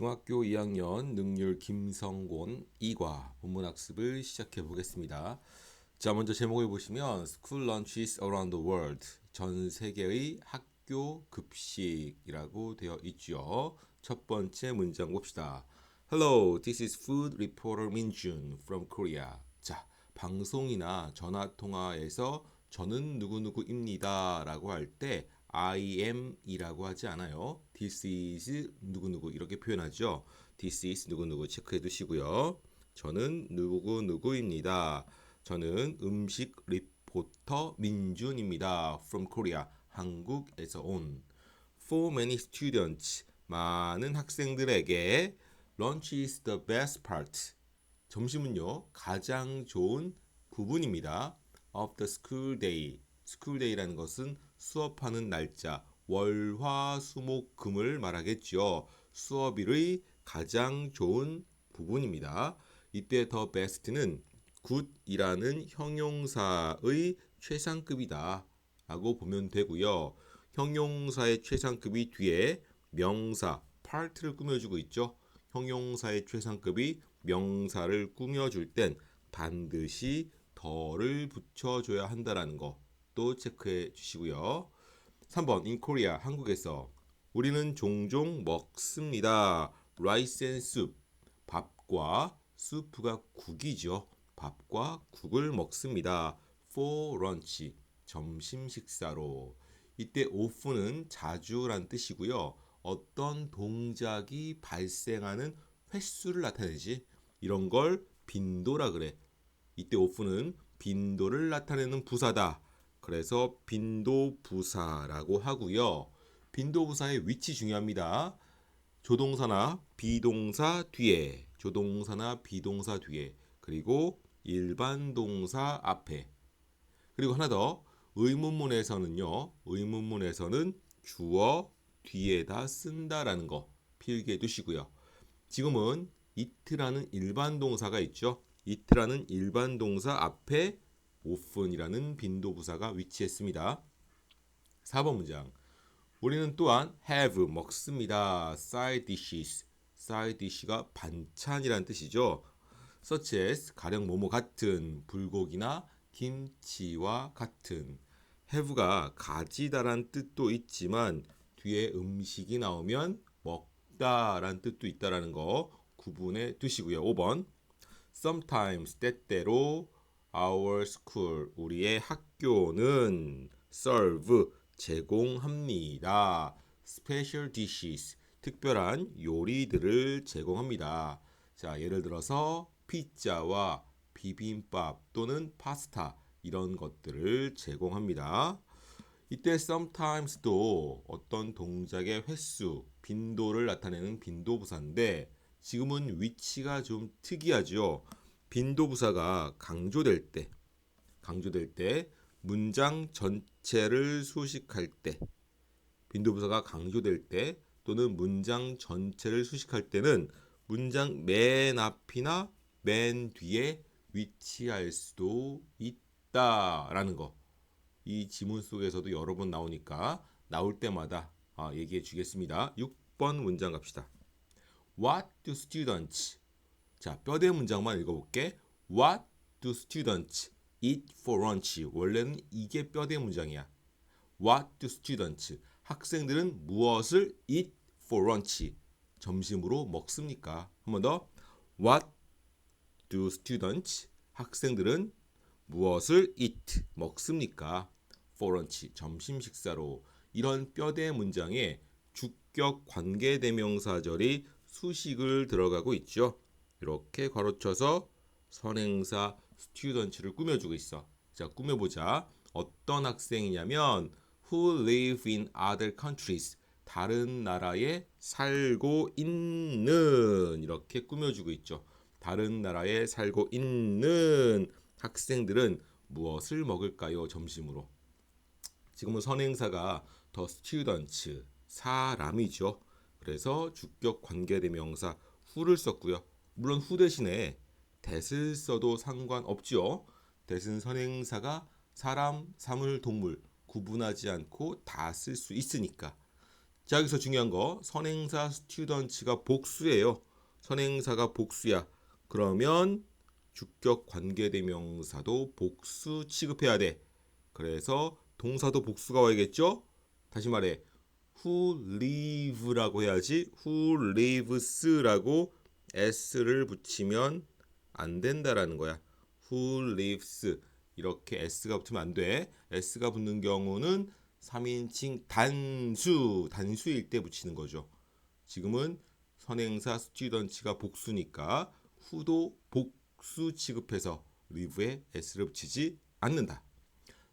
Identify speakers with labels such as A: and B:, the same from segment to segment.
A: 중학교 2학년 능률 김성곤 2과 본문학습을 시작해 보겠습니다. 자, 먼저 제목을 보시면 School Lunches Around the World 전 세계의 학교 급식이라고 되어 있죠. 첫 번째 문장 봅시다. Hello, this is Food Reporter Minjun from Korea. 자, 방송이나 전화 통화에서 저는 누구누구입니다 라고 할 때 I am 이라고 하지 않아요. This is 누구누구 이렇게 표현하죠. This is 누구누구 체크해 두시고요. 저는 누구누구입니다. 저는 음식 리포터 민준입니다. From Korea. 한국에서 온. For many students. 많은 학생들에게 lunch is the best part. 점심은요 가장 좋은 부분입니다. of the school day. school day라는 것은 수업하는 날짜 월화수목금을 말하겠죠. 수업일의 가장 좋은 부분입니다. 이때 더 best는 good이라는 형용사의 최상급이다 라고 보면 되고요. 형용사의 최상급이 뒤에 명사 part를 꾸며주고 있죠. 형용사의 최상급이 명사를 꾸며줄 땐 반드시 더를 붙여줘야 한다라는 거 또 체크해 주시고요. 3번 in Korea 한국에서 우리는 종종 먹습니다. rice and soup 밥과 수프가 국이죠. 밥과 국을 먹습니다. for lunch 점심 식사로 이때 often은 자주란 뜻이고요. 어떤 동작이 발생하는 횟수를 나타내지 이런 걸 빈도라 그래. 이때 often은 빈도를 나타내는 부사다. 그래서 빈도부사라고 하고요. 빈도부사의 위치 중요합니다. 조동사나 비동사 뒤에, 조동사나 비동사 뒤에, 그리고 일반 동사 앞에. 그리고 하나 더 의문문에서는요. 의문문에서는 주어 뒤에다 쓴다라는 거 필기해 두시고요. 지금은 이트라는 일반 동사가 있죠. 이트라는 일반 동사 앞에 often이라는 빈도 부사가 위치했습니다. 4번 문장. 우리는 또한 have 먹습니다. side dishes. side dish가 반찬이란 뜻이죠. such as 가령 뭐뭐 같은 불고기나 김치와 같은 have가 가지다란 뜻도 있지만 뒤에 음식이 나오면 먹다란 뜻도 있다라는 거 구분해 두시고요. 5번 sometimes 때때로 our school 우리의 학교는 serve 제공합니다. special dishes 특별한 요리들을 제공합니다. 자, 예를 들어서 피자와 비빔밥 또는 파스타 이런 것들을 제공합니다. 이때 sometimes도 어떤 동작의 횟수, 빈도를 나타내는 빈도 부사인데 지금은 위치가 좀 특이하죠. 빈도부사가 강조될 때, 강조될 때 문장 전체를 수식할 때, 빈도부사가 강조될 때 또는 문장 전체를 수식할 때는 문장 맨 앞이나 맨 뒤에 위치할 수도 있다라는 거. 이 지문 속에서도 여러 번 나오니까 나올 때마다 아, 얘기해 주겠습니다. 6번 문장 갑시다. What do students 자, 뼈대 문장만 읽어볼게. What do students eat for lunch? 원래는 이게 뼈대 문장이야. What do students? 학생들은 무엇을 eat for lunch? 점심으로 먹습니까? 한 번 더. What do students? 학생들은 무엇을 eat 먹습니까? for lunch 점심 식사로 이런 뼈대 문장에 주격 관계 대명사절이 수식을 들어가고 있죠. 이렇게 괄호쳐서 선행사 student를 꾸며주고 있어. 자, 꾸며보자. 어떤 학생이냐면 who live in other countries 다른 나라에 살고 있는 이렇게 꾸며주고 있죠. 다른 나라에 살고 있는 학생들은 무엇을 먹을까요? 점심으로. 지금은 선행사가 더 students 사람이죠. 그래서 주격 관계대명사 who를 썼고요. 물론 who 대신에 that을 써도 상관없죠. that은 선행사가 사람, 사물, 동물 구분하지 않고 다 쓸 수 있으니까. 자 여기서 중요한 거 선행사 스튜던츠가 복수예요. 선행사가 복수야. 그러면 주격 관계대명사도 복수 취급해야 돼. 그래서 동사도 복수가 와야겠죠? 다시 말해. who live라고 해야지. who lives라고 s를 붙이면 안 된다라는 거야. who lives 이렇게 s가 붙으면 안 돼. s가 붙는 경우는 3인칭 단수 단수일 때 붙이는 거죠. 지금은 선행사 스튜던츠가 복수니까 후도 복수 취급해서 live에 s를 붙이지 않는다.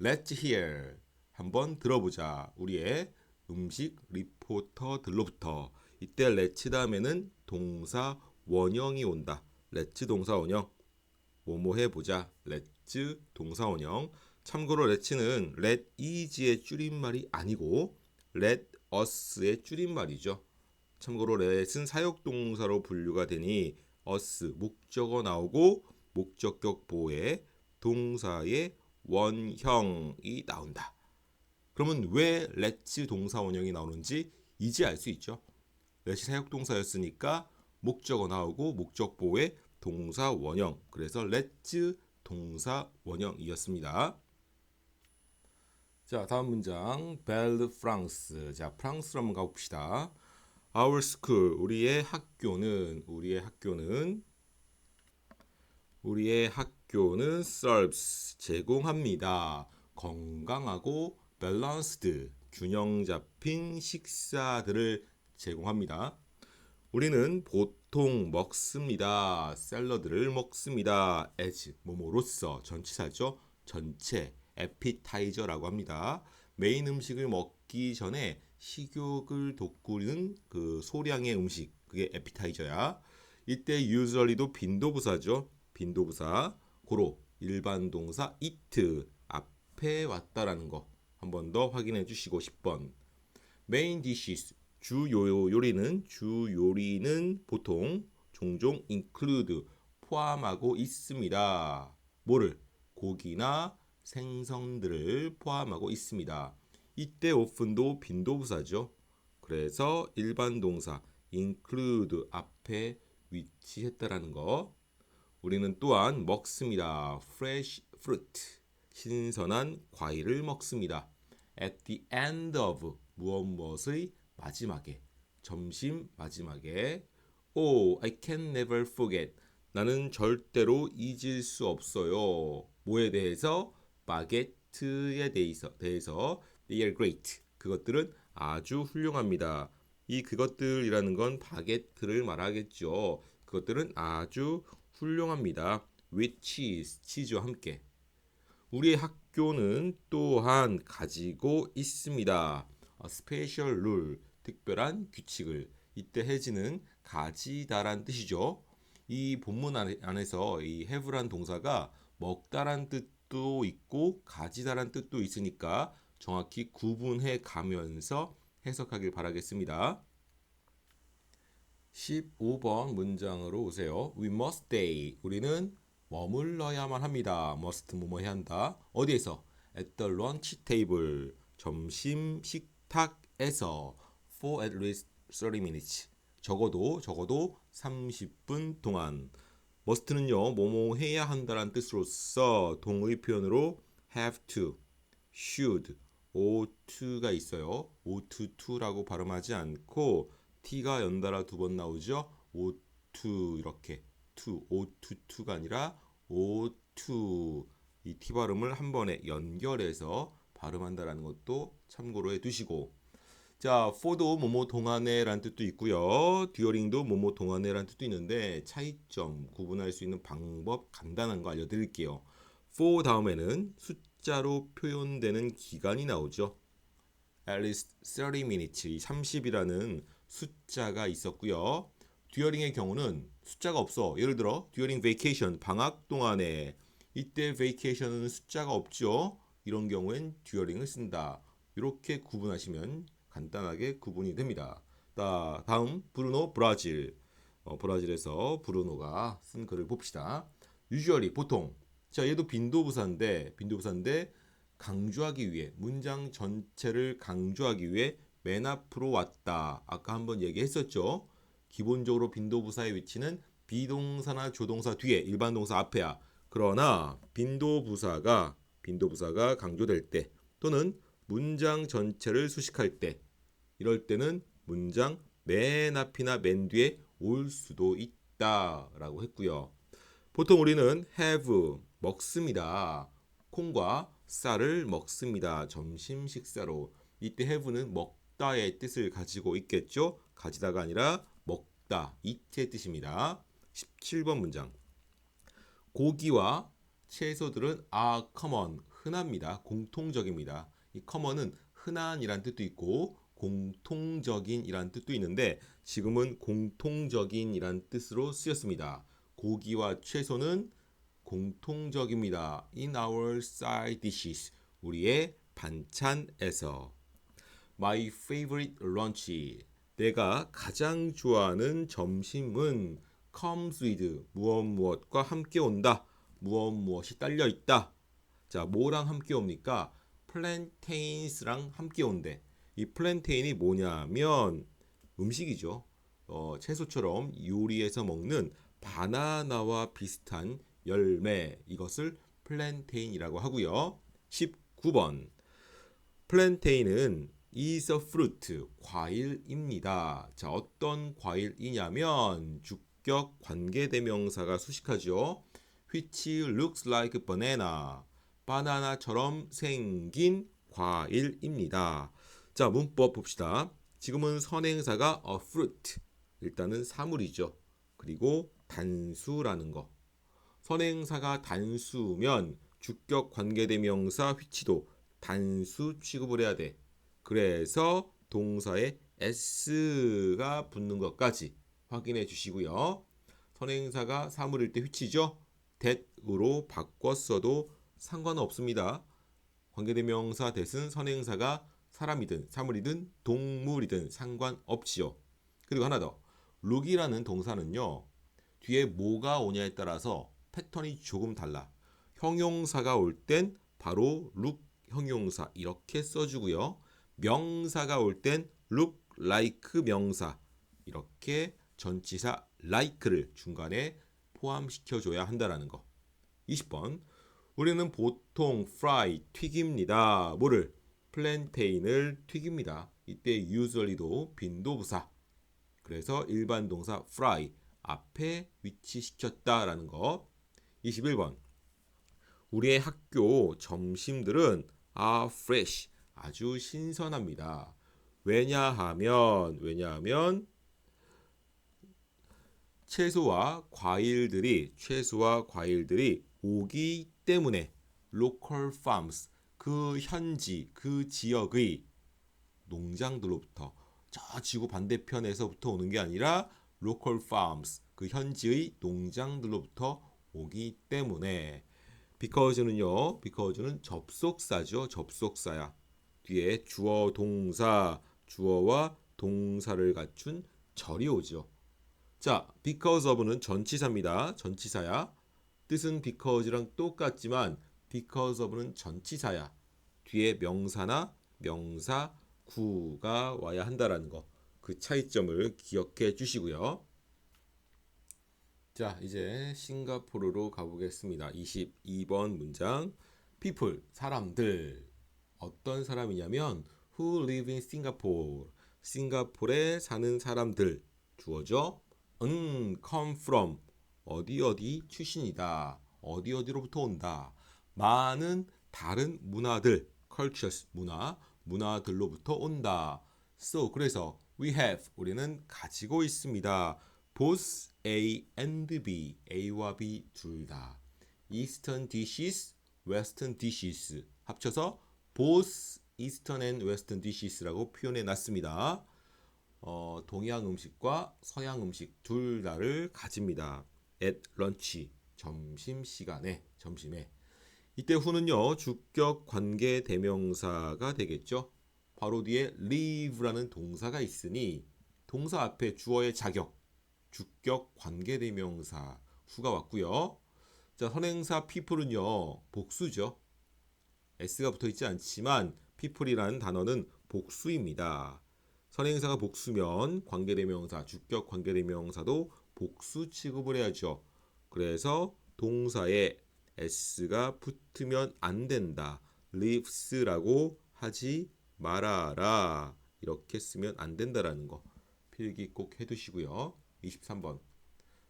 A: Let's hear 한번 들어보자. 우리의 음식 리포터들로부터 이때 let's 다음에는 동사 원형이 온다. let's 동사 원형 뭐뭐 해보자. let's 동사 원형 참고로 let's는 let is의 줄임말이 아니고 let us의 줄임말이죠. 참고로 let은 사역동사로 분류가 되니 us 목적어 나오고 목적격 보에 동사의 원형이 나온다. 그러면 왜 let's 동사 원형이 나오는지 이제 알 수 있죠. let이 사역동사였으니까 목적어 나오고 목적보에 동사 원형. 그래서 let's 동사 원형이었습니다. 자, 다음 문장. 벨 프랑스. 자, 프랑스로 한번 가봅시다. Our school, 우리의 학교는 우리의 학교는 우리의 학교는 serves 제공합니다. 건강하고 balanced 균형 잡힌 식사들을 제공합니다. 우리는 보통 먹습니다. 샐러드를 먹습니다. as 뭐뭐로서 전치사죠. 전체 에피타이저라고 합니다. 메인 음식을 먹기 전에 식욕을 돋구는 그 소량의 음식 그게 에피타이저야. 이때 usually도 빈도부사죠. 빈도부사 고로 일반 동사 it 앞에 왔다라는 거 한 번 더 확인해 주시고 10번 메인 dishes 주 요, 요리는 주 요리는 보통 종종 include 포함하고 있습니다. 뭐를 고기나 생선들을 포함하고 있습니다. 이때 often도 빈도부사죠. 그래서 일반 동사 include 앞에 위치했다라는 거. 우리는 또한 먹습니다. fresh fruit 신선한 과일을 먹습니다. at the end of 무엇 무엇의 마지막에 점심 마지막에 Oh, I can never forget. 나는 절대로 잊을 수 없어요. 뭐에 대해서? 바게트에 대해서, 대해서 they are great. 그것들은 아주 훌륭합니다. 이 그것들이라는 건 바게트를 말하겠죠. 그것들은 아주 훌륭합니다. with cheese, 치즈와 함께. 우리의 학교는 또한 가지고 있습니다. 어, 스페셜 룰, 특별한 규칙을. 이때 해지는 가지다란 뜻이죠. 이 본문 안에- 안에서 이 have란 동사가 먹다란 뜻도 있고 가지다란 뜻도 있으니까 정확히 구분해 가면서 해석하길 바라겠습니다. 15번 문장으로 오세요. We must stay. 우리는 머물러야만 합니다. must 뭐뭐 해야 한다. 어디에서? At the lunch table. 점심 식탁에서 for at least 30 minutes. 적어도 적어도 30분 동안. must는요. 뭐뭐 해야 한다라는 뜻으로서 동의 표현으로 have to, should, ought to가 있어요. ought to라고 발음하지 않고 t가 연달아 두 번 나오죠. ought to 이렇게 to, ought to가 아니라 ought to 이 t 발음을 한 번에 연결해서 발음한다라는 것도 참고로 해두시고 자, for도 뭐뭐 동안에라는 뜻도 있고요. during도 뭐뭐 동안에라는 뜻도 있는데 차이점 구분할 수 있는 방법 간단한 거 알려 드릴게요. for 다음에는 숫자로 표현되는 기간이 나오죠. at least 30 minutes, 이 30이라는 숫자가 있었고요. during의 경우는 숫자가 없어. 예를 들어 during vacation, 방학 동안에 이때 vacation은 숫자가 없죠. 이런 경우엔 during을 쓴다. 이렇게 구분하시면 간단하게 구분이 됩니다. 자, 다음 브루노 브라질. 어, 브라질에서 브루노가 쓴 글을 봅시다. usually 보통 자 얘도 빈도부사인데 빈도부사인데 강조하기 위해 문장 전체를 강조하기 위해 맨 앞으로 왔다. 아까 한번 얘기했었죠. 기본적으로 빈도부사의 위치는 비동사나 조동사 뒤에 일반 동사 앞에야. 그러나 빈도부사가 빈도부사가 강조될 때 또는 문장 전체를 수식할 때 이럴 때는 문장 맨 앞이나 맨 뒤에 올 수도 있다라고 했고요. 보통 우리는 have 먹습니다. 콩과 쌀을 먹습니다. 점심 식사로. 이때 have는 먹다의 뜻을 가지고 있겠죠. 가지다가 아니라 먹다, eat의 뜻입니다. 17번 문장. 고기와 채소들은 are common, 흔합니다. 공통적입니다. 이 common은 흔한이란 뜻도 있고 공통적인이란 뜻도 있는데 지금은 공통적인이란 뜻으로 쓰였습니다. 고기와 채소는 공통적입니다. In our side dishes. 우리의 반찬에서. My favorite lunch. 내가 가장 좋아하는 점심은 comes with 무엇 무엇과 함께 온다. 무엇 무엇이 딸려 있다. 자, 뭐랑 함께 옵니까? 플랜테인스랑 함께 온대. 이 플랜테인이 뭐냐면 음식이죠. 어, 채소처럼 요리해서 먹는 바나나와 비슷한 열매 이것을 플랜테인이라고 하고요. 19번 플랜테인은 is a fruit 과일입니다. 자, 어떤 과일이냐면 주격 관계대명사가 수식하죠. which looks like banana 바나나처럼 생긴 과일입니다. 자, 문법 봅시다. 지금은 선행사가 a fruit 일단은 사물이죠. 그리고 단수라는 거. 선행사가 단수면 주격 관계대명사 which도 단수 취급을 해야 돼. 그래서 동사에 s가 붙는 것까지 확인해 주시고요. 선행사가 사물일 때 which죠. that으로 바꿨어도 상관없습니다. 관계대명사 that은 선행사가 사람이든 사물이든 동물이든 상관없지요. 그리고 하나 더. look이라는 동사는요. 뒤에 뭐가 오냐에 따라서 패턴이 조금 달라. 형용사가 올 땐 바로 look 형용사 이렇게 써주고요. 명사가 올 땐 look like 명사 이렇게 전치사 like를 중간에 포함시켜줘야 한다라는 거. 20번 우리는 보통 fry 튀깁니다. 뭐를 플랜테인을 튀깁니다. 이때 usually도 빈도부사. 그래서 일반 동사 fry 앞에 위치시켰다라는 것. 21번. 우리의 학교 점심들은 are fresh. 아주 신선합니다. 왜냐하면 왜냐하면 채소와 과일들이 채소와 과일들이 오기 때문에 local farms 그 현지 그 지역의 농장들로부터 저 지구 반대편에서부터 오는 게 아니라 local farms 그 현지의 농장들로부터 오기 때문에. because는요 because는 접속사죠 접속사야. 뒤에 주어 동사 주어와 동사를 갖춘 절이 오죠. 자 because of는 전치사입니다. 전치사야 뜻은 because랑 똑같지만 because of는 전치사야 뒤에 명사나 명사 구가 와야 한다라는 거. 그 차이점을 기억해 주시고요. 자, 이제 싱가포르로 가보겠습니다. 22번 문장. people, 사람들. 어떤 사람이냐면 who live in Singapore. 싱가포르에 사는 사람들. 주어죠. 은 come from. 어디 어디 출신이다. 어디 어디로부터 온다. 많은 다른 문화들. cultures, 문화. 문화들로부터 온다. So 그래서 we have 우리는 가지고 있습니다. both A and B, A와 B 둘 다. Eastern dishes, Western dishes 합쳐서 both Eastern and Western dishes라고 표현해 놨습니다. 어, 동양 음식과 서양 음식 둘 다를 가집니다. At lunch 점심 시간에 점심에 이때 후는요 주격 관계 대명사가 되겠죠. 바로 뒤에 live라는 동사가 있으니 동사 앞에 주어의 자격 주격 관계 대명사 후가 왔고요. 자 선행사 people은요 복수죠. s가 붙어 있지 않지만 people이라는 단어는 복수입니다. 선행사가 복수면 관계대명사, 주격 관계대명사도 복수 취급을 해야죠. 그래서 동사에 s가 붙으면 안 된다. leaves라고 하지 말아라. 이렇게 쓰면 안 된다라는 거 필기 꼭 해두시고요. 23번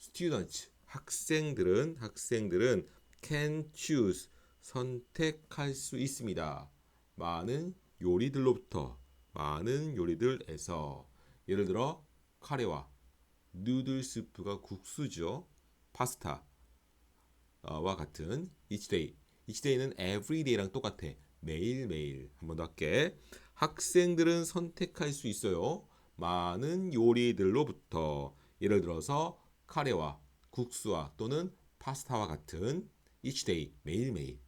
A: students 학생들은 학생들은 can choose 선택할 수 있습니다. 많은 요리들로부터 많은 요리들에서 예를 들어 카레와 누들 스프가 국수죠. 파스타와 같은 each day. each day는 every day랑 똑같아. 매일매일. 한 번 더 할게. 학생들은 선택할 수 있어요. 많은 요리들로부터 예를 들어서 카레와 국수와 또는 파스타와 같은 each day 매일매일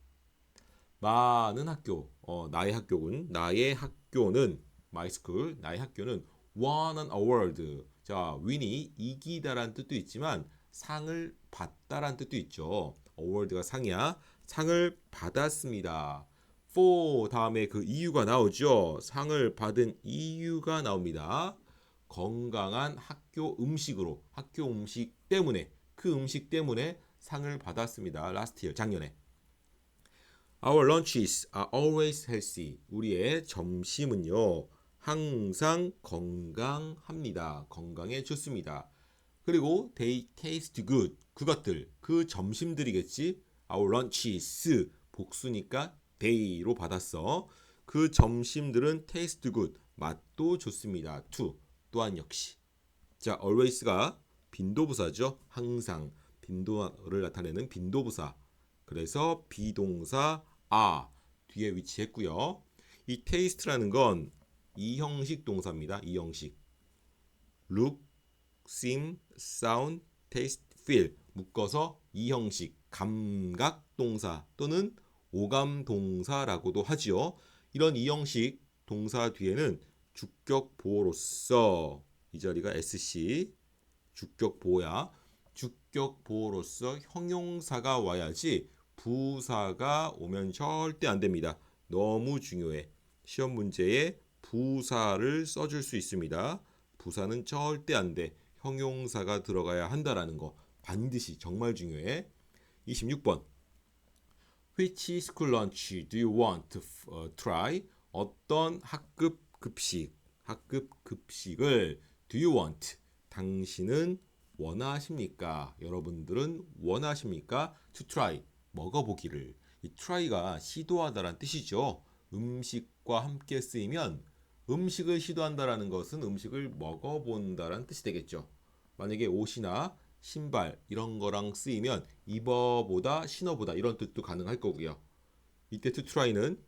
A: 많은 학교 어, 나의 학교군 나의 학교는 my school 나의 학교는 won an award 자 win이 이기다란 뜻도 있지만 상을 받다란 뜻도 있죠 award가 상이야 상을 받았습니다 for 다음에 그 이유가 나오죠 상을 받은 이유가 나옵니다 건강한 학교 음식으로 학교 음식 때문에 그 음식 때문에 상을 받았습니다. last year 작년에. Our lunches are always healthy. 우리의 점심은요 항상 건강합니다. 건강에 좋습니다. 그리고 they taste good. 그것들 그 점심들이겠지. Our lunches 복수니까 day로 받았어. 그 점심들은 taste good. 맛도 좋습니다. to 또한 역시. 자, always가 빈도부사죠. 항상 빈도를 나타내는 빈도부사. 그래서 비동사 아 뒤에 위치했고요. 이 taste라는 건 이형식 동사입니다. 이형식. look, seem, sound, taste, feel 묶어서 이형식 감각 동사 또는 오감 동사라고도 하지요. 이런 이형식 동사 뒤에는 주격 보호로서 이 자리가 SC 주격 보호야. 주격 보호로서 형용사가 와야지 부사가 오면 절대 안 됩니다. 너무 중요해. 시험 문제에 부사를 써줄 수 있습니다. 부사는 절대 안 돼. 형용사가 들어가야 한다라는 거 반드시 정말 중요해. 26번. Which school lunch do you want to uh, try? 어떤 학급 급식, 학급 급식을 do you want? 당신은 원하십니까? 여러분들은 원하십니까? to try 먹어보기를 이 try가 시도하다란 뜻이죠. 음식과 함께 쓰이면 음식을 시도한다라는 것은 음식을 먹어본다라는 뜻이 되겠죠. 만약에 옷이나 신발 이런 거랑 쓰이면 입어보다 신어보다 이런 뜻도 가능할 거고요. 이때 to try는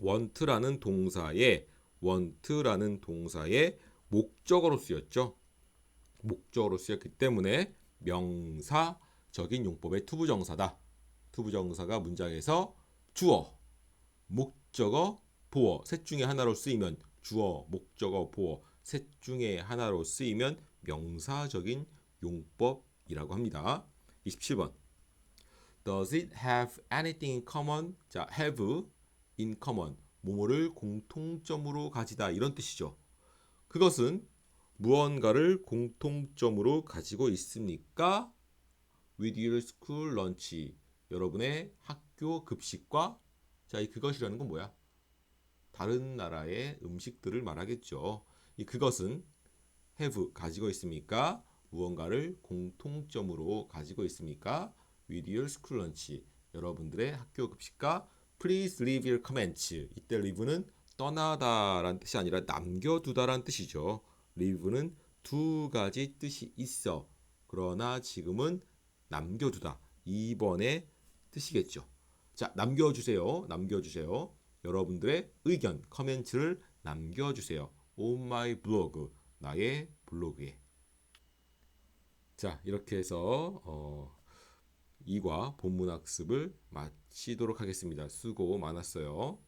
A: want라는 동사에 want라는 동사의 목적어로 쓰였죠. 목적어로 쓰였기 때문에 명사적인 용법의 투부정사다. 투부정사가 문장에서 주어, 목 적어, 보어 셋 중에 하나로 쓰이면 주어, 목적어, 보어 셋 중에 하나로 쓰이면 명사적인 용법이라고 합니다. 27번. Does it have anything in common? 자, have in common. 뭐뭐를 공통점으로 가지다 이런 뜻이죠. 그것은 무언가를 공통점으로 가지고 있습니까? With your school lunch. 여러분의 학교 급식과 자, 이 그것이라는 건 뭐야? 다른 나라의 음식들을 말하겠죠. 이 그것은 have 가지고 있습니까? 무언가를 공통점으로 가지고 있습니까? With your school lunch. 여러분들의 학교 급식과 Please leave your comments. 이때 leave는 떠나다라는 뜻이 아니라 남겨두다라는 뜻이죠. leave는 두 가지 뜻이 있어. 그러나 지금은 남겨두다. 2번의 뜻이겠죠. 자, 남겨주세요. 남겨주세요. 여러분들의 의견, 커멘트를 남겨주세요. On my blog. 나의 블로그에. 자, 이렇게 해서 어, 2과 본문 학습을 마치도록 하겠습니다. 수고 많았어요.